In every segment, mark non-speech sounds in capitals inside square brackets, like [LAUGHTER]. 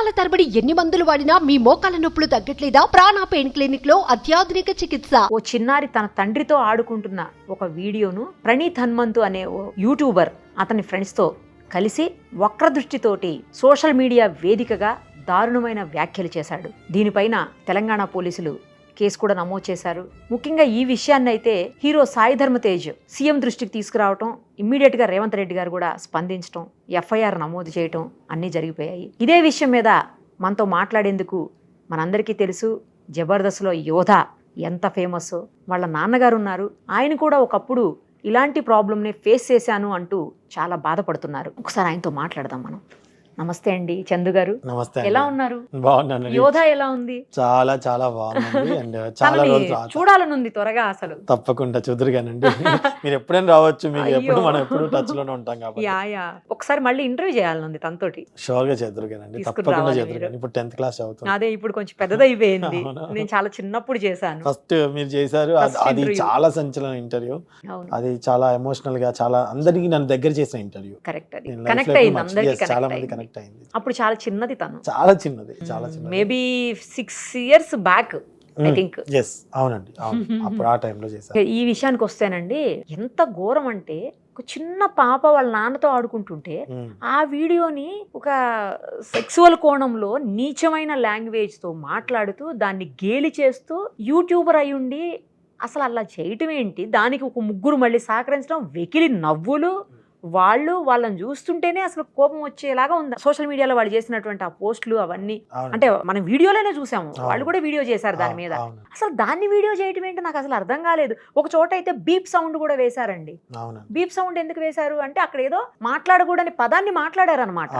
సంవత్సరాల తరబడి ఎన్ని మందులు వాడినా మీ మోకాల నొప్పులు తగ్గట్లేదా? ప్రాణ పెయిన్ క్లినిక్లో అత్యాధునిక చికిత్స. ఓ చిన్నారి తన తండ్రితో ఆడుకుంటున్న ఒక వీడియోను ప్రణీత్ హన్మంతు అనే ఓ యూట్యూబర్ అతని ఫ్రెండ్స్తో కలిసి వక్ర దృష్టితోటి సోషల్ మీడియా వేదికగా దారుణమైన వ్యాఖ్యలు చేశాడు. దీనిపైన తెలంగాణ పోలీసులు కేసు కూడా నమోదు చేశారు. ముఖ్యంగా ఈ విషయాన్ని అయితే హీరో సాయి ధర్మ తేజ్ సీఎం దృష్టికి తీసుకురావటం ఇమ్మీడియట్గా రేవంత్ రెడ్డి గారు కూడా స్పందించడం ఎఫ్ఐఆర్ నమోదు చేయటం అన్నీ జరిగిపోయాయి. ఇదే విషయం మీద మనతో మాట్లాడేందుకు మనందరికీ తెలుసు జబర్దస్త్లో యోధ ఎంత ఫేమస్ వాళ్ళ నాన్నగారు ఉన్నారు. ఆయన కూడా ఒకప్పుడు ఇలాంటి ప్రాబ్లమ్ని ఫేస్ చేశాను అంటూ చాలా బాధపడుతున్నారు. ఒకసారి ఆయనతో మాట్లాడదాం మనం. నమస్తే అండి చందు గారు. నమస్తే. ఎలా ఉన్నారు? బాగున్నానండి యోధ ఎలా ఉంది? చాలా చాలా బాగుందండి. [LAUGHS] అండ్ చాలా తర్వాత చూడాలనుంది త్వరగా అసలు. తప్పకుండా చూదురుగానండి. [LAUGHS] మీరు ఎప్పుడైనా రావచ్చు మీకు. ఎప్పుడు మనం ఎప్పుడు టచ్లోనే ఉంటాం కాబట్టి. Yeah yeah. ఒకసారి మళ్ళీ ఇంటర్వ్యూ చేయాలనుంది తనతోటి. షూర్గా చేదురుగానండి తప్పకుండా చేదురుగాను. ఇప్పుడు టెన్త్ క్లాస్ చదువుతుంది అదే ఇప్పుడు కొంచెం పెద్దదైపోయింది? నేను చాలా చిన్నప్పుడు చేశాను. ఫస్ట్ మీరు చేశారు. అది-. చాలా సంచలన ఇంటర్వ్యూ అది చాలా ఎమోషనల్గా చాలా అందరికి నన్ను దగ్గర చేసిన ఇంటర్వ్యూ కరెక్ట్ కనెక్ట్ అయింది అందరికి చాలా కనెక్ట్ మంది అయింది. కనెక్ట్ అయింది. అప్పుడు చాలా చిన్నది తను. చాలా చిన్నది చాలా చిన్నది. Maybe six years back I think yes అవునండి అవును. [LAUGHS] అప్పుడు ఆ టైంలో చేశారు. ఈ విషయానికి వస్తేనండి ఎంత ఘోరం అంటే ఒక చిన్న పాప వాళ్ళ నాన్నతో ఆడుకుంటుంటే ఉమ్, ఆ వీడియోని ఒక సెక్సువల్ కోణంలో నీచమైన లాంగ్వేజ్తో మాట్లాడుతూ దాన్ని గేలి చేస్తూ యూట్యూబర్ అయ్యుండి అసలు అలా చేయటం ఏంటి? దానికి ఒక ముగ్గురు మళ్ళీ సహకరించడం వెకిలి నవ్వులు వాళ్ళు వాళ్ళని చూస్తుంటేనే అసలు కోపం వచ్చేలాగా ఉంది. సోషల్ మీడియాలో వాళ్ళు చేసినటువంటి ఆ పోస్టులు అవన్నీ. అంటే మనం వీడియోలోనే చూసాము. వాళ్ళు కూడా వీడియో చేశారు దాని మీద. అసలు దాన్ని వీడియో చేయటం ఏంటి నాకు అసలు అర్థం కాలేదు. ఒక చోట అయితే బీప్ సౌండ్ కూడా వేశారండి. బీప్ సౌండ్ ఎందుకు వేశారు అంటే అక్కడ ఏదో మాట్లాడకూడని పదాన్ని మాట్లాడారనమాట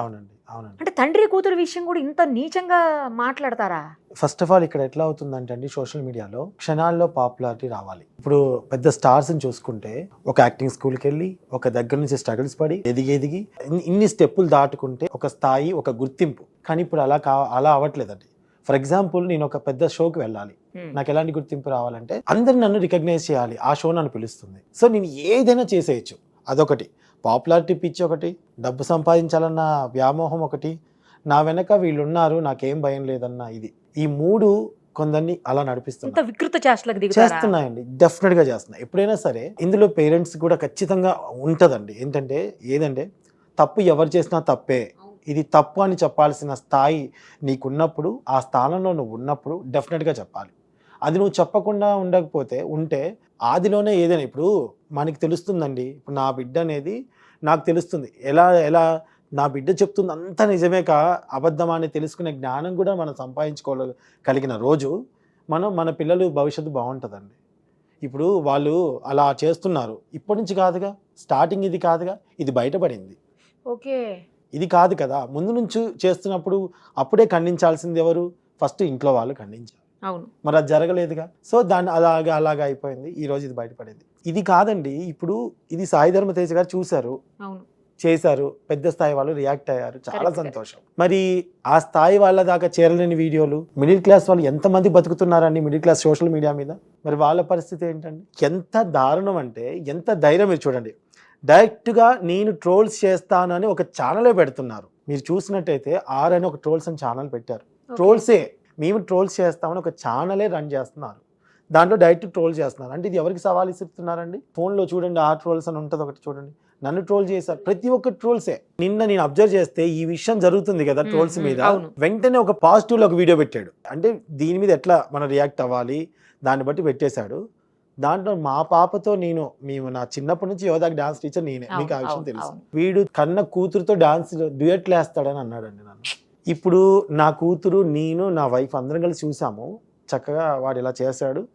అంటే తండ్రి కూతురు విషయం కూడా ఇంత నీచంగా మాట్లాడతారా? ఫస్ట్ ఆఫ్ ఆల్ ఇక్కడ ఎట్లా అవుతుందంటే అండి సోషల్ మీడియాలో క్షణాల్లో పాపులారిటీ రావాలి. ఇప్పుడు పెద్ద స్టార్స్ చూసుకుంటే ఒక యాక్టింగ్ స్కూల్కి వెళ్ళి ఒక దగ్గర నుంచి స్ట్రగుల్స్ పడి ఎదిగి ఎదిగి ఇన్ని- స్టెప్పులు దాటుకుంటే ఒక స్థాయి ఒక గుర్తింపు. కానీ ఇప్పుడు అలా కా అలా అవ్వట్లేదండి. ఫర్ ఎగ్జాంపుల్ నేను ఒక పెద్ద షోకి వెళ్ళాలి. హ్మ్. నాకు ఎలాంటి గుర్తింపు రావాలంటే అందరు నన్ను రికగ్నైజ్ చేయాలి. ఆ షో నన్ను పిలుస్తుంది. సో నేను ఏదైనా చేసేయచ్చు. అదొకటి. పాపులారిటీ పిచ్చి ఒకటి. డబ్బు సంపాదించాలన్న వ్యామోహం ఒకటి. నా వెనక వీళ్ళు ఉన్నారు నాకేం భయం లేదన్న ఇది. ఈ మూడు కొందరిని అలా ఇంత నడిపిస్తున్నా వికృత చేష్టలకు చేస్తున్నాయండి. డెఫినెట్గా చేస్తున్నాయి ఎప్పుడైనా సరే ఇందులో పేరెంట్స్ కూడా ఖచ్చితంగా ఉంటదండి. ఏంటంటే ఏదంటే తప్పు ఎవరు చేసినా తప్పే. ఇది తప్పు అని చెప్పాల్సిన స్థాయి నీకున్నప్పుడు ఆ స్థానంలో నువ్వు ఉన్నప్పుడు డెఫినెట్గా చెప్పాలి. అది నువ్వు చెప్పకుండా ఉండకపోతే ఉంటే ఆదిలోనే ఏదైనా ఇప్పుడు మనకి తెలుస్తుందండి. ఇప్పుడు నా బిడ్డ అనేది నాకు తెలుస్తుంది. ఎలా ఎలా నా బిడ్డ చెప్తుంది అంతా నిజమే కా అబద్ధమా అని తెలుసుకునే జ్ఞానం కూడా మనం సంపాదించుకోగలిగిన రోజు మనం మన పిల్లలు భవిష్యత్తు బాగుంటుందండి. ఇప్పుడు వాళ్ళు అలా చేస్తున్నారు. ఇప్పటి నుంచి కాదుగా స్టార్టింగ్ ఇది కాదుగా ఇది బయటపడింది. ఓకే. ఇది కాదు కదా ముందు నుంచి చేస్తున్నప్పుడు అప్పుడే ఖండించాల్సింది ఎవరు? ఫస్ట్ ఇంట్లో వాళ్ళు ఖండించారు అవును. మరి అది జరగలేదుగా. సో దాన్ని అలాగా అలాగా అయిపోయింది. ఈ రోజు ఇది బయటపడింది. ఇది కాదండి ఇప్పుడు ఇది సాయి ధర్మ తేజ్ గారు చూశారు. అవును. చేశారు. పెద్ద స్థాయి వాళ్ళు రియాక్ట్ అయ్యారు. చాలా సంతోషం. మరి ఆ స్థాయి వాళ్ళ దాకా చేరలేని వీడియోలు మిడిల్ క్లాస్ వాళ్ళు ఎంతమంది బతుకుతున్నారండి మిడిల్ క్లాస్ సోషల్ మీడియా మీద? మరి వాళ్ళ పరిస్థితి ఏంటండి? ఎంత దారుణం అంటే ఎంత ధైర్యం మీరు చూడండి. డైరెక్ట్గా నేను ట్రోల్స్ చేస్తాను అని ఒక ఛానలే పెడుతున్నారు. మీరు చూసినట్టయితే ఆర్ అని ఒక ట్రోల్స్ అని ఛానల్ పెట్టారు. ట్రోల్సే. మేము ట్రోల్స్ చేస్తామని ఒక ఛానలే రన్ చేస్తున్నారు. దాంట్లో డైరెక్ట్ ట్రోల్ చేస్తున్నారు. అంటే ఇది ఎవరికి సవాల్ ఇస్తున్నారండి ఫోన్లో చూడండి ఆ ట్రోల్స్ అని ఉంటుంది ఒకటి చూడండి. నన్ను ట్రోల్ చేశారు. ప్రతి ఒక్క ట్రోల్సే. నిన్న నేను అబ్జర్వ్ చేస్తే ఈ విషయం జరుగుతుంది కదా ట్రోల్స్ మీద. వెంటనే ఒక పాజిటివ్లో ఒక వీడియో పెట్టాడు. అంటే దీని మీద ఎట్లా మనం రియాక్ట్ అవ్వాలి? దాన్ని బట్టి పెట్టేశాడు. దాంట్లో మా పాపతో నేను మేము నా చిన్నప్పటి నుంచి యోధాకి డాన్స్ టీచర్ నేనే. మీకు ఆ విషయం తెలుసు. వీడు కన్న కూతురుతో డాన్స్ డ్యూయట్లు వేస్తాడని అన్నాడండి నన్ను. ఇప్పుడు నా కూతురు నేను నా వైఫ్ అందరం కలిసి చూసాము. చక్కగా వాడు ఇలా చేశాడు.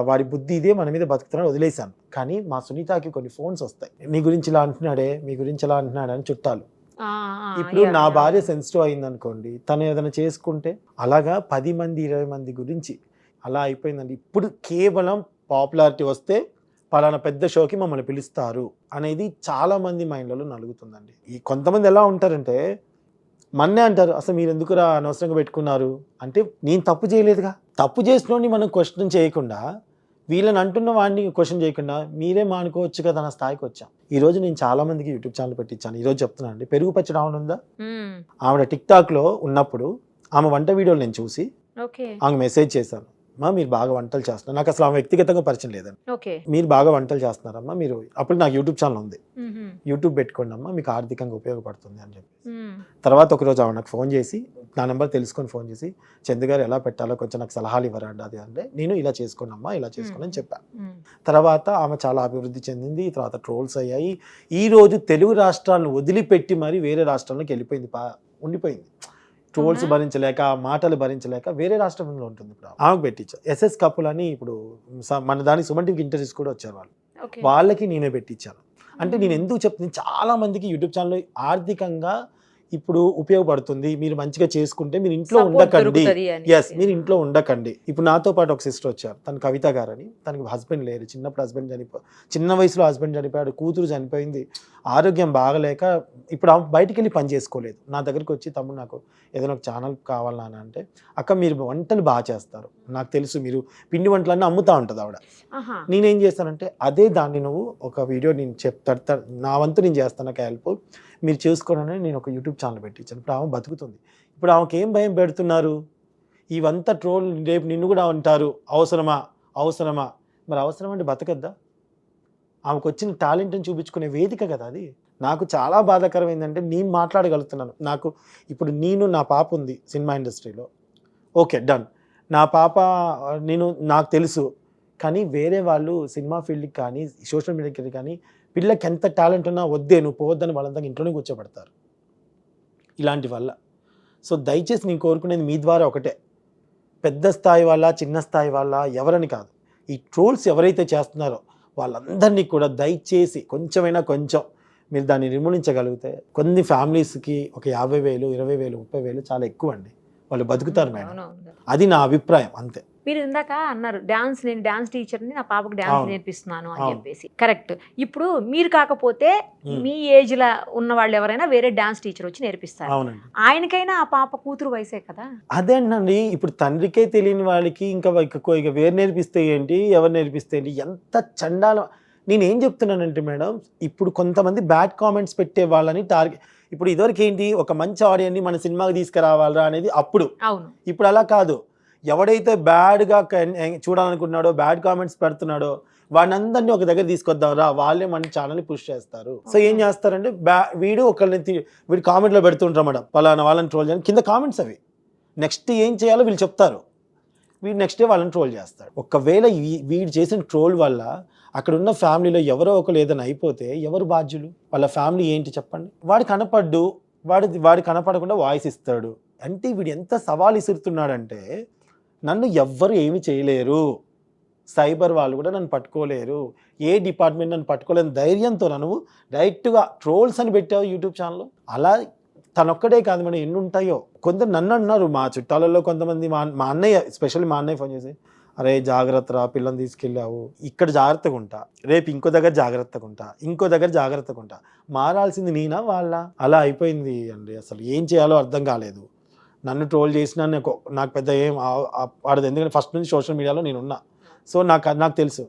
వాడి బుద్ధి ఇదే మన మీద బతుకుతున్నాడు వదిలేశాను. కానీ మా సునీతకి కొన్ని ఫోన్స్ వస్తాయి. నీ గురించి ఇలా అంటున్నాడే మీ గురించి ఇలా అంటున్నాడే అని చుట్టాలు. ఇప్పుడు నా. భార్య సెన్సిటివ్ అయింది అనుకోండి తను ఏదైనా చేసుకుంటే అలాగా పది మంది ఇరవై మంది గురించి అలా అయిపోయిందండి. ఇప్పుడు కేవలం పాపులారిటీ వస్తే పలానా పెద్ద షోకి మమ్మల్ని పిలుస్తారు అనేది చాలా మంది మైండ్లలో నలుగుతుందండి. ఈ కొంతమంది ఎలా ఉంటారంటే మన్నే అంటారు అసలు మీరు ఎందుకురా అనవసరంగా పెట్టుకున్నారు? అంటే నేను తప్పు చేయలేదుగా. తప్పు చేసినోడిని మనం క్వశ్చన్ చేయకుండా వీళ్ళని అంటున్న వాడిని క్వశ్చన్ చేయకుండా మీరే మానుకోవచ్చు కదా నా స్థాయికి వచ్చాం. ఈ రోజు నేను చాలా మందికి యూట్యూబ్ ఛానల్ పెట్టించాను ఈ రోజు చెప్తున్నాను అండి. పెరుగు పచ్చడి ఆమె ఉందా. ఆవిడ టిక్ టాక్లో ఉన్నప్పుడు ఆమె వంట వీడియోలు నేను చూసి ఆమె మెసేజ్ చేశాను మా మీరు బాగా వంటలు చేస్తున్నారు. నాకు అసలు ఆమె వ్యక్తిగతంగా పరిచయం లేదండి. మీరు బాగా వంటలు చేస్తున్నారమ్మా మీరు అప్పుడు నాకు యూట్యూబ్ ఛానల్ ఉంది. యూట్యూబ్ పెట్టుకోండి అమ్మా మీకు ఆర్థికంగా ఉపయోగపడుతుంది అని చెప్పి. తర్వాత ఒకరోజు ఆమె నాకు ఫోన్ చేసి నా నెంబర్ తెలుసుకొని ఫోన్ చేసి చందు గారు ఎలా పెట్టాలో కొంచెం నాకు సలహాలు ఇవ్వరండి అది అంటే నేను ఇలా చేసుకోండి అమ్మా ఇలా చేసుకోండి అని చెప్పాను. తర్వాత ఆమె చాలా అభివృద్ధి చెందింది తర్వాత ట్రోల్స్ అయ్యాయి. ఈ రోజు తెలుగు రాష్ట్రాలను వదిలిపెట్టి మరి వేరే రాష్ట్రంలోకి వెళ్ళిపోయింది ఉండిపోయింది. ట్రోల్స్ అవునా? భరించలేక మాటలు భరించలేక వేరే రాష్ట్రంలో ఉంటుంది ఇప్పుడు ఆమె. ఆమెకు పెట్టించా. ఎస్ఎస్ కపుల్ అని ఇప్పుడు మన దానికి సుమన్ టీవీకి ఇంటర్వ్యూస్ కూడా వచ్చారు వాళ్ళు. వాళ్ళకి నేనే పెట్టించాను. అంటే నేను ఎందుకు చెప్తుంది చాలా మందికి యూట్యూబ్ ఛానల్ ఆర్థికంగా ఇప్పుడు ఉపయోగపడుతుంది. మీరు మంచిగా చేసుకుంటే మీరు ఇంట్లో ఉండకండి. ఎస్ మీరు ఇంట్లో ఉండకండి. ఇప్పుడు నాతో పాటు ఒక సిస్టర్ వచ్చారు. తను కవిత గారని. తనకి హస్బెండ్ లేరు. చిన్నప్పుడు హస్బెండ్ చనిపో చిన్న వయసులో హస్బెండ్ చనిపోయాడు. కూతురు చనిపోయింది. ఆరోగ్యం బాగలేక ఇప్పుడు ఆమె బయటికి వెళ్ళి పని చేసుకోలేదు. నా దగ్గరికి వచ్చి తమ్ముడు నాకు ఏదైనా ఒక ఛానల్ కావాలా అని అంటే అక్క మీరు వంటలు బాగా చేస్తారు. నాకు తెలుసు మీరు పిండి వంటలన్నీ అమ్ముతా ఉంటుంది ఆవిడ. నేనేం చేస్తానంటే అదే దాన్ని నువ్వు ఒక వీడియో నేను చెప్తా నా వంతు నేను చేస్తాను నాకు హెల్ప్ మీరు చేసుకోనని నేను ఒక యూట్యూబ్ ఛానల్ పెట్టించాను. ఇప్పుడు ఆమె బతుకుతుంది. ఇప్పుడు ఆమెకి ఏం భయం పెడుతున్నారు? ఇవంతా ట్రోల్ రేపు నిన్ను కూడా అంటారు. అవసరమా? అవసరమా? మరి అవసరం అంటే బతకద్దా? ఆమెకు వచ్చిన టాలెంట్ని చూపించుకునే వేదిక కదా అది. నాకు చాలా బాధాకరం ఏంటంటే నేను మాట్లాడగలుగుతున్నాను. నాకు ఇప్పుడు నేను నా పాప ఉంది సినిమా ఇండస్ట్రీలో. Okay done. నా పాప నేను నాకు తెలుసు. కానీ వేరే వాళ్ళు సినిమా ఫీల్డ్కి కానీ సోషల్ మీడియాకి కానీ పిల్లకి ఎంత టాలెంట్ ఉన్నా వద్దే నువ్వు పోవద్దని వాళ్ళంతా ఇంట్లోనే కూర్చోబెడతారు. ఇలాంటి వల్ల. సో దయచేసి నేను కోరుకునేది మీ ద్వారా ఒకటే. పెద్ద స్థాయి వాళ్ళ చిన్న స్థాయి వాళ్ళ ఎవరని కాదు. ఈ ట్రోల్స్ ఎవరైతే చేస్తున్నారో వాళ్ళందరినీ కూడా దయచేసి కొంచెమైనా కొంచెం మీరు దాన్ని నిర్మూలించగలిగితే కొన్ని ఫ్యామిలీస్కి ఒక యాభై వేలు ఇరవై వేలు ముప్పై వేలు చాలా ఎక్కువ అండి వాళ్ళు బతుకుతారు మేడం. అది నా అభిప్రాయం అంతే. మీరు ఇందాక అన్నారు డాన్స్ నేను డాన్స్ టీచర్ని నా పాపకు డాన్స్ అవును. నేర్పిస్తున్నాను అని. చెప్పేసి. కరెక్ట్ ఇప్పుడు మీరు కాకపోతే. మీ ఏజ్ లా ఉన్న వాళ్ళు ఎవరైనా వేరే డాన్స్ టీచర్ వచ్చి నేర్పిస్తారు. ఆయనకైనా ఆ పాప కూతురు వయసే కదా? అదేనండి ఇప్పుడు తండ్రికే తెలియని వాళ్ళకి ఇంకా ఇక వేరు నేర్పిస్తే ఏంటి? ఎవరు నేర్పిస్తే ఏంటి? ఎంత చండాలం. నేను ఏం చెప్తున్నానంటే మేడం ఇప్పుడు కొంతమంది బ్యాడ్ కామెంట్స్ పెట్టే వాళ్ళని టార్గెట్ ఇప్పుడు ఇదివరకు ఏంటి? ఒక మంచి ఆడియన్ని మన సినిమాకి తీసుకురావాలా అనేది అప్పుడు. అవును. ఇప్పుడు అలా కాదు. ఎవడైతే బ్యాడ్గా చూడాలనుకుంటున్నాడో బ్యాడ్ కామెంట్స్ పెడుతున్నాడో వాడిని ఒక దగ్గర తీసుకొద్దాం రా వాళ్ళే మన ఛానల్ని పుష్ చేస్తారు. సో ఏం. చేస్తారంటే బ్యా వీడు ఒకళ్ళని వీడు కామెంట్లో పెడుతుంటారు మేడం పలానా వాళ్ళని ట్రోల్ చేయని కింద కామెంట్స్ అవి. నెక్స్ట్ ఏం చేయాలో వీళ్ళు చెప్తారు. వీడు నెక్స్ట్ డే వాళ్ళని ట్రోల్ చేస్తాడు. ఒకవేళ వీడు చేసిన ట్రోల్ వల్ల అక్కడ ఉన్న ఫ్యామిలీలో ఎవరో ఒకరు ఏదైనా అయిపోతే ఎవరు బాధ్యులు? వాళ్ళ ఫ్యామిలీ ఏంటి చెప్పండి? వాడు కనపడ్డు వాడు వాడు కనపడకుండా వాయిస్ ఇస్తాడు. అంటే వీడు ఎంత సవాల్ ఇసురుతున్నాడంటే నన్ను ఎవ్వరు ఏమి చేయలేరు. సైబర్ వాళ్ళు కూడా నన్ను పట్టుకోలేరు. ఏ డిపార్ట్మెంట్ నన్ను పట్టుకోలేని ధైర్యంతో నువ్వు డైరెక్ట్గా ట్రోల్స్ అని పెట్టావు యూట్యూబ్ ఛానల్లో. అలా తనొక్కడే కాదు మనం ఎన్ని ఉంటాయో కొందరు నన్ను అన్నారు మా చుట్టాలలో కొంతమంది మా మా అన్నయ్య స్పెషల్లీ మా అన్నయ్య ఫోన్ చేసి అరే జాగ్రత్త రా పిల్లని తీసుకెళ్ళావు. ఇక్కడ జాగ్రత్తగా ఉంటా. రేపు ఇంకో దగ్గర జాగ్రత్తగా ఉంటా. ఇంకో దగ్గర జాగ్రత్తగా ఉంటా. మారాల్సింది నేనా వాళ్ళ? అలా అయిపోయింది అండి. అసలు ఏం చేయాలో అర్థం కాలేదు. నన్ను ట్రోల్ చేసినా నాకు నాకు పెద్ద ఏం ఆడదు. ఎందుకంటే ఫస్ట్ నుంచి సోషల్ మీడియాలో నేను ఉన్నా సో నాకు నాకు తెలుసు.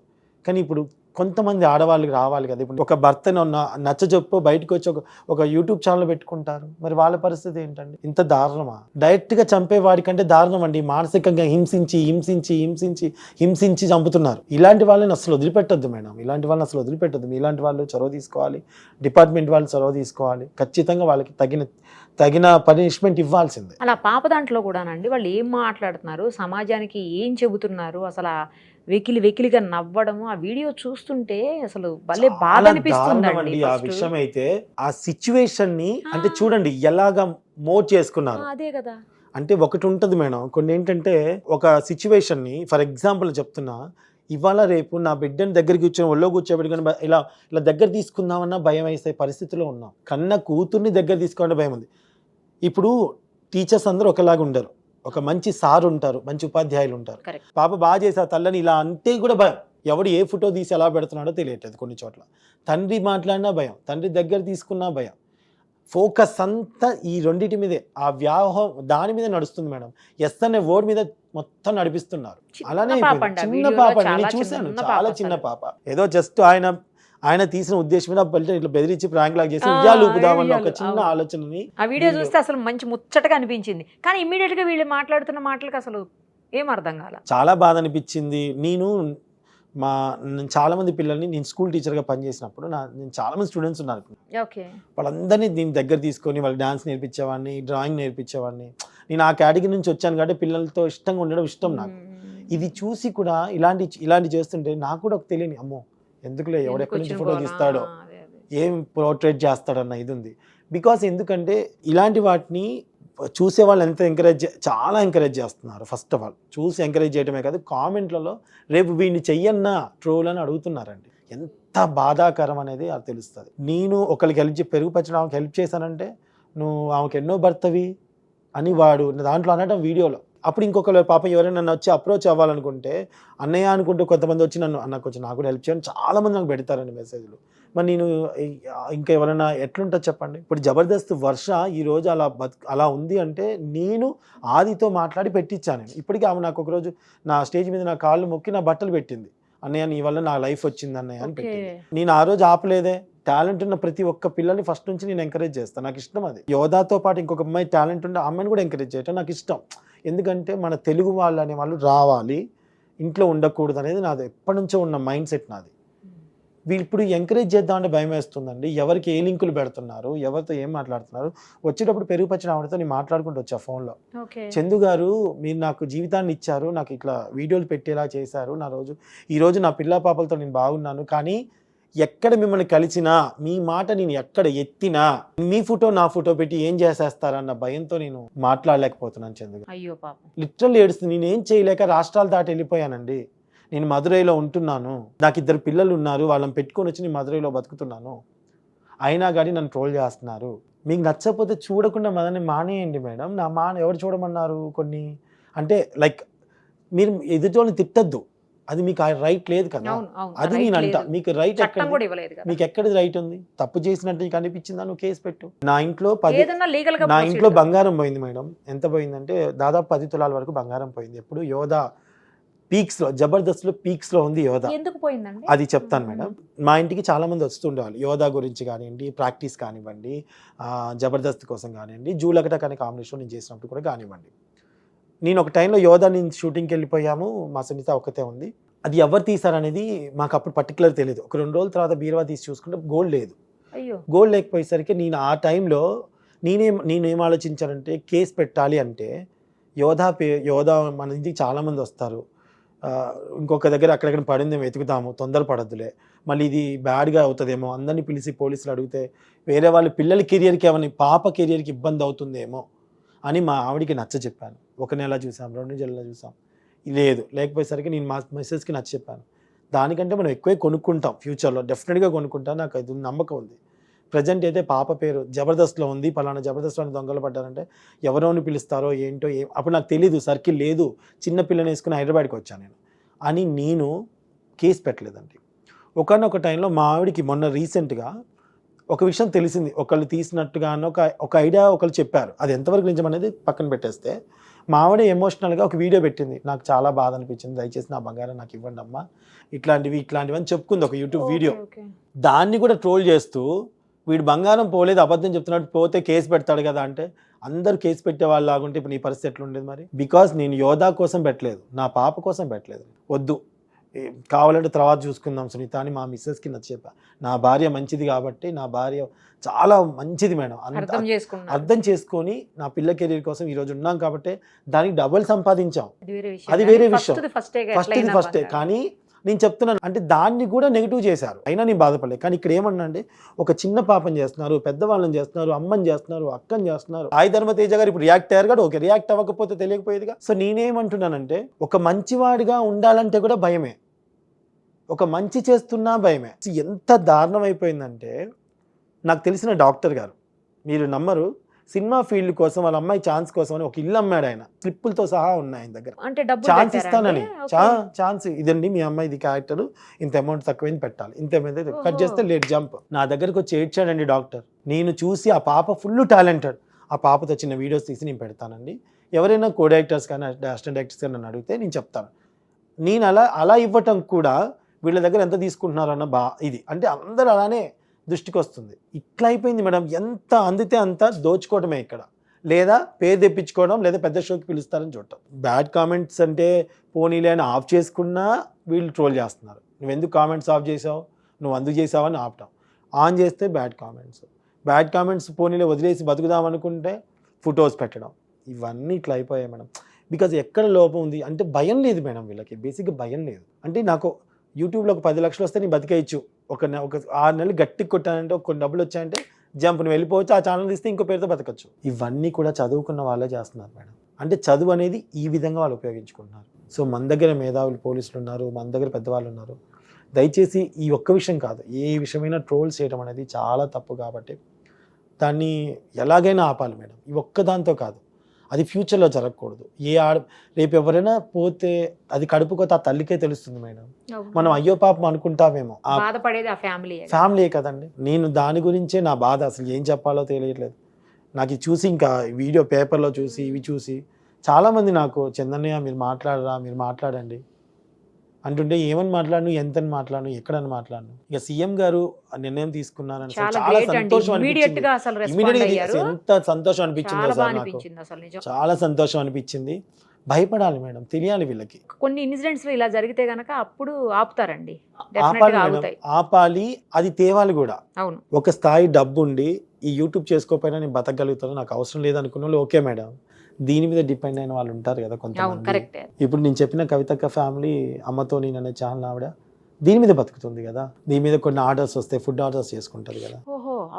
కానీ ఇప్పుడు కొంతమంది ఆడవాళ్ళకి రావాలి కదా. ఇప్పుడు ఒక భర్తను నచ్చ చెప్పు బయటకు వచ్చి ఒక ఒక యూట్యూబ్ ఛానల్ పెట్టుకుంటారు. మరి వాళ్ళ పరిస్థితి ఏంటండి? ఇంత దారుణమా? డైరెక్ట్గా చంపే వాడికంటే దారుణం అండి. మానసికంగా హింసించి హింసించి హింసించి హింసించి చంపుతున్నారు. ఇలాంటి వాళ్ళని అసలు వదిలిపెట్టద్దు మేడం. ఇలాంటి వాళ్ళని అసలు వదిలిపెట్టద్దు. ఇలాంటి వాళ్ళు చొరవ తీసుకోవాలి. డిపార్ట్మెంట్ వాళ్ళు చొరవ తీసుకోవాలి. ఖచ్చితంగా వాళ్ళకి తగిన తగిన పనిష్మెంట్ ఇవ్వాల్సిందే. అలా పాప దాంట్లో కూడానండి వాళ్ళు ఏం మాట్లాడుతున్నారు సమాజానికి ఏం చెబుతున్నారు అసలు ఆ వెకిలి వెకిలిగా నవ్వడము ఆ వీడియో చూస్తుంటే అసలు భలే బాధ అనిపిస్తుందండి ఆ. విషయం అయితే ఆ సిచ్యువేషన్ని అంటే. చూడండి ఎలాగా మోడ్ చేసుకున్నారు. అదే కదా. అంటే ఒకటి ఉంటుంది మేడం కొన్ని ఏంటంటే ఒక సిచ్యువేషన్ని ఫర్ ఎగ్జాంపుల్ చెప్తున్నా ఇవాళ రేపు నా బిడ్డని దగ్గరికి కూర్చొని ఒళ్ళో కూర్చోబెట్టుకుని ఇలా ఇలా దగ్గర తీసుకుందామన్నా భయం వేసే పరిస్థితిలో ఉన్నాం. కన్న కూతుర్ని దగ్గర తీసుకోవాలంటే భయం ఉంది ఇప్పుడు టీచర్స్ అందరూ ఒకలాగా ఉండరు. ఒక మంచి సార్ ఉంటారు మంచి ఉపాధ్యాయులు ఉంటారు. పాప బాగా చేసా తల్లని ఇలా అంటే కూడా భయం. ఎవడు ఏ ఫోటో తీసి ఎలా పెడుతున్నాడో తెలియట్లేదు కొన్ని చోట్ల. తండ్రి మాట్లాడినా భయం తండ్రి దగ్గర తీసుకున్నా భయం. ఫోకస్ అంతా ఈ రెండింటి మీదే. ఆ వ్యాహం దాని మీద నడుస్తుంది మేడం. ఎస్ అనే వర్డ్ మీద మొత్తం నడిపిస్తున్నారు. అలానే చిన్న పాప నేను చూశాను చాలా చిన్న. పాప. ఏదో జస్ట్ ఆయన ఆయన తీసిన ఉద్దేశం మీద బయట ఇట్లా బెదిరించి ప్రాంక్ లాగా చేసి ఆ, ఉయ్యాలు ఊపుదామన్న ఒక చిన్న. ఆలోచనని ఆ వీడియో చూస్తే అసలు మంచి ముచ్చటగా అనిపించింది. కానీ ఇమ్మీడియట్గా వీళ్ళు మాట్లాడుతున్న మాటలకు అసలు ఏం అర్థం కాల? చాలా బాధ అనిపించింది. నేను మా నేను చాలా మంది పిల్లల్ని నేను స్కూల్ టీచర్గా పనిచేసినప్పుడు నా నేను చాలా మంది స్టూడెంట్స్ ఉన్నారు ఓకే. వాళ్ళందరినీ దీని దగ్గర తీసుకొని వాళ్ళు డాన్స్ నేర్పించేవాడిని డ్రాయింగ్ నేర్పించేవాడిని. నేను ఆ కేటగిరీ నుంచి వచ్చాను కాబట్టి పిల్లలతో ఇష్టంగా ఉండడం ఇష్టం నాకు. ఇది చూసి కూడా ఇలాంటి ఇలాంటి చేస్తుంటే నాకు కూడా ఒక తెలియని అమ్మో ఎందుకులే? ఎవడెక్కడి నుంచి ఫోటో తీస్తాడో. ఏం పోర్ట్రేట్ చేస్తాడన్న ఇది ఉంది బికాస్ ఎందుకంటే ఇలాంటి వాటిని చూసే వాళ్ళు ఎంత ఎంకరేజ్ చాలా ఎంకరేజ్ చేస్తున్నారు. ఫస్ట్ ఆఫ్ ఆల్ చూసి ఎంకరేజ్ చేయడమే కాదు కామెంట్లలో రేపు వీడిని చెయ్యన్నా ట్రోల్ అని అడుగుతున్నారండి. ఎంత బాధాకరం అనేది అది తెలుస్తుంది. నేను ఒకరికి హెల్ప్ చే పెరుగు పచ్చడం ఆమెకి హెల్ప్ చేశానంటే నువ్వు ఆమెకి ఎన్నో భర్తవి అని వాడు దాంట్లో అనడం వీడియోలో. అప్పుడు ఇంకొకరు పాపం ఎవరైనా నన్ను వచ్చి అప్రోచ్ అవ్వాలనుకుంటే అన్నయ్య అనుకుంటూ కొంతమంది వచ్చి నన్ను అన్న కొంచెం నాకు కూడా హెల్ప్ చేయండి. చాలా మంది నాకు పెడతారండి మెసేజ్లు మరి నేను ఇంకా ఎవరైనా ఎట్లుంటుంది చెప్పండి? ఇప్పుడు జబర్దస్త్ వర్ష ఈ రోజు అలా బతు అలా ఉంది అంటే నేను ఆదితో మాట్లాడి పెట్టించాను ఇప్పటికీ ఆమె నాకు ఒకరోజు నా స్టేజ్ మీద నా కాళ్ళు మొక్కి నా బట్టలు పెట్టింది. అన్నయ్య నీ వల్ల నా లైఫ్ వచ్చింది అన్నయ్య అని పెట్టింది. నేను ఆ రోజు ఆపలేదే. టాలెంట్ ఉన్న ప్రతి ఒక్క పిల్లల్ని ఫస్ట్ నుంచి నేను ఎంకరేజ్ చేస్తాను నాకు ఇష్టం అది. యోధాతో పాటు ఇంకొక అమ్మాయి టాలెంట్ ఉంటే ఆ అమ్మాయిని కూడా ఎంకరేజ్ చేయటం నాకు ఇష్టం. ఎందుకంటే మన తెలుగు వాళ్ళు అనే వాళ్ళు రావాలి ఇంట్లో ఉండకూడదు అనేది నాది ఎప్పటి నుంచో ఉన్న మైండ్ సెట్ నాది. వీళ్ళు ఇప్పుడు ఎంకరేజ్ చేద్దామంటే భయం వేస్తుందండి. ఎవరికి ఏ లింకులు పెడుతున్నారు ఎవరితో ఏం మాట్లాడుతున్నారు వచ్చేటప్పుడు పెరుగు పచ్చిన ఆవిడతో నేను మాట్లాడుకుంటూ వచ్చా ఫోన్లో. చందు గారు మీరు నాకు జీవితాన్ని ఇచ్చారు నాకు ఇట్లా వీడియోలు పెట్టేలా చేశారు నా రోజు ఈ రోజు నా పిల్ల పాపలతో నేను బాగున్నాను కానీ ఎక్కడ మిమ్మల్ని కలిసినా మీ మాట నేను ఎక్కడ ఎత్తినా మీ ఫోటో నా ఫోటో పెట్టి ఏం చేసేస్తారన్న భయంతో నేను మాట్లాడలేకపోతున్నాను చందు గారు. అయ్యో పాపం. లిటరల్ ఏడుస్తుంది నేనేం చేయలేక రాష్ట్రాలు దాటి వెళ్ళిపోయానండి. నేను మదురైలో ఉంటున్నాను. నాకు ఇద్దరు పిల్లలు ఉన్నారు వాళ్ళని పెట్టుకొని వచ్చి నేను మదురైలో బతుకుతున్నాను. అయినా కానీ నన్ను ట్రోల్ చేస్తున్నారు. మీకు నచ్చకపోతే చూడకుండా మనల్ని మానేయండి మేడం. నా మా ఎవరు చూడమన్నారు కొన్ని? అంటే లైక్ మీరు ఎదుటోని తిట్టద్దు. అది మీకు ఆ రైట్ లేదు కదా. అది నేను అంట. మీకు రైట్ ఎక్కడ మీకు ఎక్కడిది రైట్ ఉంది? తప్పు చేసినట్టు నీకు అనిపించిందా? నువ్వు కేసు పెట్టు. నా ఇంట్లో పది నా ఇంట్లో. బంగారం పోయింది మేడం. ఎంత పోయిందంటే దాదాపు పది తులాల వరకు బంగారం పోయింది. ఎప్పుడు యోధా పీక్స్లో జబర్దస్త్లో పీక్స్లో ఉంది యోధా. ఎందుకు పోయిందండి? అది చెప్తాను మేడం. మా ఇంటికి చాలా మంది వస్తుండేవాళ్ళు యోధా గురించి కానివ్వండి ప్రాక్టీస్ కానివ్వండి జబర్దస్త్ కోసం కానివ్వండి జూలకట కానీ కాంబినేషన్ నేను చేసినప్పుడు కూడా కానివ్వండి. నేను ఒక టైంలో యోధా నేను షూటింగ్కి వెళ్ళిపోయాము. మా సునీత ఒక్కతే ఉంది. అది ఎవరు తీసారనేది మాకు అప్పుడు పర్టికులర్ తెలియదు ఒక రెండు రోజుల తర్వాత బీరువా తీసి చూసుకుంటే గోల్డ్ లేదు. అయ్యో. గోల్ లేకపోయేసరికి నేను ఆ టైంలో నేనేం నేనేం ఆలోచించానంటే కేసు పెట్టాలి అంటే యోధా పే యోధా మన ఇంటికి చాలామంది వస్తారు. ఇంకొక దగ్గర అక్కడెక్కడ పడిందేమో వెతుకుతాము తొందర పడద్దులే. మళ్ళీ ఇది బ్యాడ్గా అవుతుందేమో అందరినీ పిలిచి పోలీసులు అడిగితే వేరే వాళ్ళ పిల్లల కెరియర్కి ఏమైనా పాప కెరియర్కి ఇబ్బంది అవుతుందేమో అని మా ఆవిడికి నచ్చ చెప్పాను ఒక నెల చూసాం రెండు నెలలు చూసాం. లేదు లేకపోయేసరికి నేను మా మెసేజ్కి నచ్చి చెప్పాను. దానికంటే మనం ఎక్కువే కొనుక్కుంటాం ఫ్యూచర్లో డెఫినెట్గా కొనుక్కుంటాం నాకు అది నమ్మకం ఉంది. ప్రజెంట్ అయితే పాప పేరు జబర్దస్త్లో ఉంది పలానా జబర్దస్త్లో దొంగలు పడ్డారంటే ఎవరోని పిలుస్తారో ఏంటో ఏం అప్పుడు నాకు తెలీదు సర్కిల్ లేదు చిన్న పిల్లని వేసుకుని హైదరాబాద్కి వచ్చాను నేను అని నేను కేసు పెట్టలేదండి. ఒకనొక టైంలో మా ఆవిడికి మొన్న రీసెంట్గా ఒక విషయం తెలిసింది ఒకళ్ళు తీసినట్టుగానో ఒక ఒక ఐడియా ఒకళ్ళు చెప్పారు. అది ఎంతవరకు నిజం అనేది పక్కన పెట్టేస్తే మా ఆవిడ ఎమోషనల్గా ఒక వీడియో పెట్టింది. నాకు చాలా బాధ అనిపించింది. దయచేసి నా బంగారం నాకు ఇవ్వండి అమ్మా. ఇట్లాంటివి ఇట్లాంటివి అని చెప్పుకుంది ఒక యూట్యూబ్ వీడియో. దాన్ని కూడా ట్రోల్ చేస్తూ వీడు బంగారం పోలేదు అబద్ధం చెప్తున్నాడు పోతే కేసు పెడతాడు కదా అంటే అందరు కేసు పెట్టే వాళ్ళు లాగుంటే ఇప్పుడు నీ పరిస్థితి ఎట్లా ఉండేది మరి? బికాస్ నేను యోధా కోసం పెట్టలేదు నా పాప కోసం పెట్టలేదు. వద్దు. కావాలంటే తర్వాత చూసుకుందాం సునీత అని మా మిస్సెస్కి నచ్చ చెప్పా. నా భార్య మంచిది కాబట్టి నా భార్య చాలా మంచిది మేడం. అర్థం చేసుకున్నారు. అర్థం చేసుకొని నా పిల్ల కెరీర్ కోసం ఈ రోజు ఉన్నాం కాబట్టి దానికి డబుల్ సంపాదించాం. అది వేరే విషయం. ఫస్ట్ ఇది ఫస్టే. కానీ నేను చెప్తున్నాను అంటే దాన్ని కూడా నెగిటివ్ చేశారు. అయినా నేను బాధపడలేదు. కానీ ఇక్కడ ఏమన్నా అంటే ఒక చిన్న పాపని చేస్తున్నారు పెద్దవాళ్ళని చేస్తున్నారు అమ్మని చేస్తున్నారు అక్కని చేస్తున్నారు. సాయి ధర్మ తేజ గారు ఇప్పుడు రియాక్ట్ అయ్యారు కదా ఓకే రియాక్ట్ అవ్వకపోతే తెలియకపోయేదిగా. సో నేనేమంటున్నానంటే ఒక మంచివాడిగా ఉండాలంటే కూడా భయమే. ఒక మంచి చేస్తున్నా భయమే. ఎంత దారుణం అయిపోయిందంటే నాకు తెలిసిన డాక్టర్ గారు మీరు నమ్మరు సినిమా ఫీల్డ్ కోసం వాళ్ళ అమ్మాయి ఛాన్స్ కోసం అని ఒక ఇల్లు అమ్మాడు ఆయన. స్లిప్పులతో సహా ఉన్నాయి ఆయన దగ్గర. అంటే ఛాన్స్ ఇస్తానని. ఛాన్స్ ఇదండి మీ అమ్మాయి ఇది క్యారెక్టర్ ఇంత అమౌంట్ తక్కువైంది పెట్టాలి. ఇంత కట్. చేస్తే లేట్ జంప్. నా దగ్గరకు వచ్చి ఏడ్చాడండి డాక్టర్. నేను చూసి ఆ పాప ఫుల్ టాలెంటెడ్. ఆ పాపతో చిన్న వీడియోస్ తీసి నేను పెడతానండి. ఎవరైనా కో డైరెక్టర్స్ కానీ అసిస్టెంట్ డైరెక్టర్స్ కానీ నన్ను అడిగితే నేను చెప్తాను. నేను అలా అలా ఇవ్వటం కూడా వీళ్ళ దగ్గర ఎంత తీసుకుంటున్నారు అన్న బా ఇది. అంటే అందరూ అలానే దృష్టికి వస్తుంది. ఇట్లా అయిపోయింది మేడం. ఎంత అందితే అంత దోచుకోవడమే ఇక్కడ. లేదా పేరు తెప్పించుకోవడం లేదా పెద్ద షోకి పిలుస్తారని చూడటం. బ్యాడ్ కామెంట్స్ అంటే పోనీలే అని ఆఫ్ చేసుకున్నా వీళ్ళు ట్రోల్ చేస్తున్నారు. నువ్వు ఎందుకు కామెంట్స్ ఆఫ్ చేసావు? నువ్వు అందుకు చేసావని ఆపటం. ఆన్ చేస్తే బ్యాడ్ కామెంట్స్. బ్యాడ్ కామెంట్స్ పోనీలే వదిలేసి బతుకుదాం అనుకుంటే ఫొటోస్ పెట్టడం. ఇవన్నీ ఇట్లా అయిపోయాయి మేడం. బికాజ్ ఎక్కడ లోపం ఉంది? అంటే భయం లేదు మేడం వీళ్ళకి. బేసిక్గా భయం లేదు. అంటే నాకు యూట్యూబ్లో ఒక పది లక్షలు వస్తే నేను బతికేయచ్చు ఒక ఒక ఆరు నెలలు గట్టి కొట్టానంటే కొన్ని డబ్బులు వచ్చాయంటే జంప్ నువ్వు వెళ్ళిపోవచ్చు ఆ ఛానల్ తీస్తే ఇంకో పేరుతో బతకచ్చు. ఇవన్నీ కూడా చదువుకున్న వాళ్ళే చేస్తున్నారు మేడం. అంటే చదువు అనేది ఈ విధంగా వాళ్ళు ఉపయోగించుకుంటున్నారు. సో మన దగ్గర మేధావులు పోలీసులు ఉన్నారు మన దగ్గర పెద్దవాళ్ళు ఉన్నారు. దయచేసి ఈ ఒక్క విషయం కాదు ఏ విషయమైనా ట్రోల్ చేయడం అనేది చాలా తప్పు కాబట్టి దాన్ని ఎలాగైనా ఆపాలి మేడం. ఈ ఒక్క దాంతో కాదు. అది ఫ్యూచర్లో జరగకూడదు. ఏ ఆడ రేపు ఎవరైనా పోతే అది కడుపుకోతే ఆ తల్లికే తెలుస్తుంది మేడం. మనం అయ్యో పాపం అనుకుంటామేమో. ఫ్యామిలీ ఫ్యామిలీ కదండి. నేను దాని గురించే నా బాధ అసలు ఏం చెప్పాలో తెలియట్లేదు. నాకు ఇది చూసి ఇంకా వీడియో పేపర్లో చూసి ఇవి చూసి చాలామంది నాకు చందన్నయ్య మీరు మాట్లాడరా మీరు మాట్లాడండి. అంటుంటే ఏమని మాట్లాడను? ఎంతని మాట్లాడను? ఎక్కడని మాట్లాడను? ఇక సీఎం గారు ఆ నిర్ణయం తీసుకున్నారని చాలా సంతోషం ఎంత సంతోషం అనిపించిందో సార్ నాకు. చాలా సంతోషం అనిపించింది. భయపడాలి మేడం తెలియాలి వీళ్ళకి. కొన్ని ఇన్సిడెంట్స్ ఇలా జరిగితే గనక అప్పుడు ఆపుతారండి. ఆపాలి మేడం. ఆపాలి అది తేవాలి కూడా. అవును. ఒక స్థాయి డబ్బు ఉండి ఈ యూట్యూబ్ చేసుకోకపోయినా నేను బతకగలుగుతాను నాకు అవసరం లేదనుకున్న వాళ్ళు ఓకే మేడం. దీని మీద డిపెండ్ అయిన వాళ్ళు ఉంటారు కదా కొంతమంది ఇప్పుడు నేను చెప్పిన కవితక్క ఫ్యామిలీ అమ్మతో నేను అనే ఛానల్ ఆవిడ దీని మీద బతుకుతుంది కదా దీని మీద కొన్ని ఆర్డర్స్ వస్తాయి ఫుడ్ ఆర్డర్స్ చేసుకుంటారు కదా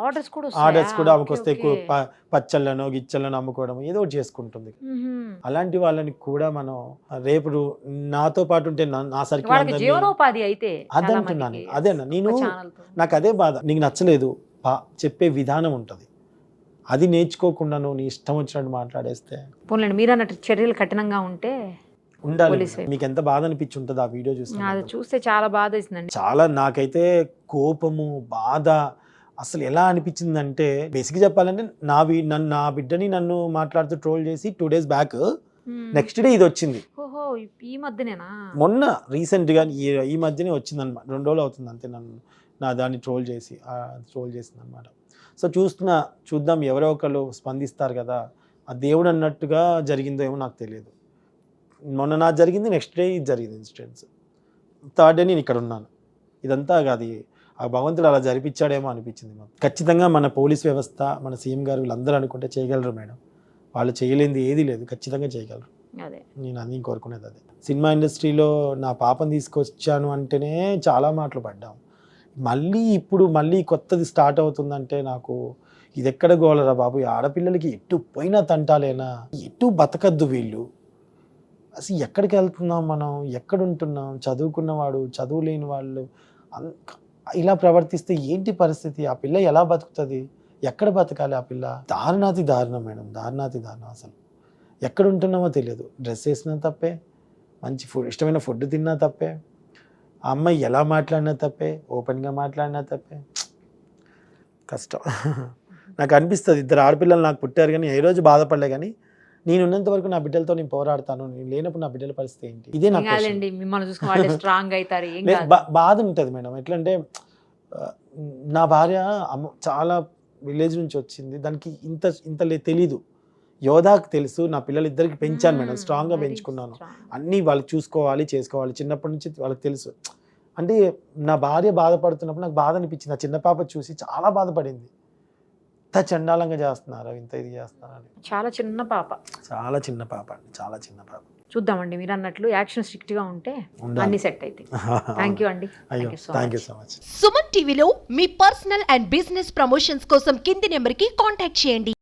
ఆర్డర్స్ కూడా? ఆర్డర్స్ కూడా ఆమెకు. ప- పచ్చళ్ళనో గిచ్చళ్ళనో అమ్ముకోవడం ఏదో ఒకటి చేసుకుంటుంది. అలాంటి వాళ్ళని కూడా మనం రేపు నాతో పాటు ఉంటే నా- జీవనోపాధి అయితే అదే అంటున్నాను మందికి. అదేనా నేను. నాకు అదే బాధ నీకు నచ్చలేదు చెప్పే విధానం ఉంటుంది అది నేర్చుకోకుండా నువ్వు నీ ఇష్టం వచ్చినట్టు మాట్లాడేస్తే. పోన్లేండి మీరు అన్నట్టు చర్యలు కఠినంగా ఉంటే ఉండాలి. మీకు ఎంత బాధ అనిపించి ఉంటుంది ఆ వీడియో అది చూసి చూస్తే చాలా బాధ వేసిందండి. చాలా నాకైతే కోపము బాధ అసలు ఎలా అనిపించిందంటే బేసిక్ చెప్పాలంటే నా వి నన్ను నా బిడ్డని నన్ను మాట్లాడుతూ ట్రోల్ చేసి two days back. Next day ఇది వచ్చింది. ఈ మధ్యనేనా? మొన్న రీసెంట్గా ఈ ఈ మధ్యనే వచ్చింది అనమాట రెండు రోజులు అవుతుంది అంతే నన్ను నా దాన్ని ట్రోల్ చేసి ట్రోల్ చేసింది అనమాట సో చూస్తున్నా చూద్దాం ఎవరో ఒకరు స్పందిస్తారు కదా ఆ దేవుడు అన్నట్టుగా జరిగిందో ఏమో నాకు తెలియదు. మొన్న నా జరిగింది నెక్స్ట్ డే ఇది జరిగింది ఇన్సిడెంట్స్ థర్డ్ డే నేను ఇక్కడ ఉన్నాను. ఇదంతా అది ఆ భగవంతుడు అలా జరిపించాడేమో అనిపించింది మాకు. ఖచ్చితంగా మన పోలీస్ వ్యవస్థ మన సీఎం గారు వీళ్ళందరూ అనుకుంటే చేయగలరు మేడం. వాళ్ళు చేయలేనిది ఏదీ లేదు ఖచ్చితంగా చేయగలరు. అదే. నేను అన్నీ కోరుకునేది అదే. సినిమా ఇండస్ట్రీలో నా పాపని తీసుకొచ్చాను అంటేనే చాలా మాటలు పడ్డాం. మళ్ళీ ఇప్పుడు మళ్ళీ కొత్తది స్టార్ట్ అవుతుందంటే నాకు ఇది ఎక్కడ గోలరా బాబు? ఈ ఆడపిల్లలకి ఎటు పోయినా తంటాలేనా? ఎటు బతకద్దు వీళ్ళు? అసలు ఎక్కడికి వెళ్తున్నాం మనం? ఎక్కడ ఉంటున్నాం చదువుకున్నవాడు చదువు లేని వాళ్ళు ఇలా ప్రవర్తిస్తే ఏంటి పరిస్థితి? ఆ పిల్ల ఎలా బతుకుతుంది? ఎక్కడ బతకాలి ఆ పిల్ల? దారుణాతి దారుణం మేడం దారుణాతి దారుణం అసలు. ఎక్కడ ఉంటున్నామో తెలియదు. డ్రెస్ వేసినా తప్పే మంచి ఫుడ్ ఇష్టమైన ఫుడ్ తిన్నా తప్పే. ఆ అమ్మాయి ఎలా మాట్లాడినా తప్పే ఓపెన్గా మాట్లాడినా తప్పే. కష్టం. నాకు అనిపిస్తుంది ఇద్దరు ఆడపిల్లలు నాకు పుట్టారు కానీ ఏ రోజు బాధపడలే కానీ నేను ఉన్నంత వరకు నా బిడ్డలతో నేను పోరాడతాను నేను లేనప్పుడు నా బిడ్డల పరిస్థితి ఏంటి? ఇదే నాకు బాధ ఉంటుంది మేడం. ఎట్లంటే నా భార్య అమ్మ చాలా విలేజ్ నుంచి వచ్చింది. దానికి ఇంత ఇంత తెలీదు. యోధాకు తెలుసు నా పిల్లలు ఇద్దరికి పెంచాను మేడం. స్ట్రాంగ్గా పెంచుకున్నాను. అన్నీ వాళ్ళకి చూసుకోవాలి చేసుకోవాలి. చిన్నప్పటి నుంచి వాళ్ళకి తెలుసు. అంటే నా భార్య బాధపడుతున్నప్పుడు నాకు బాధ అనిపించింది. నా చిన్న పాప చూసి చాలా బాధపడింది. ఇంత చండాలంగా చేస్తున్నారు ఇంత ఇది చేస్తున్నారు చాలా చిన్న పాప. చాలా చిన్న పాప అండి చాలా చిన్న పాప. చూద్దామండి మీరు అన్నట్లు యాక్షన్ స్ట్రిక్ట్గా ఉంటే. అన్ని సెట్ అవుతాయి థ్యాంక్ యూ అండి. Thank you. So much Suman టీవీలో మీ పర్సనల్ అండ్ బిజినెస్ ప్రమోషన్స్ కోసం కింది నెంబర్కి కాంటాక్ట్ చేయండి.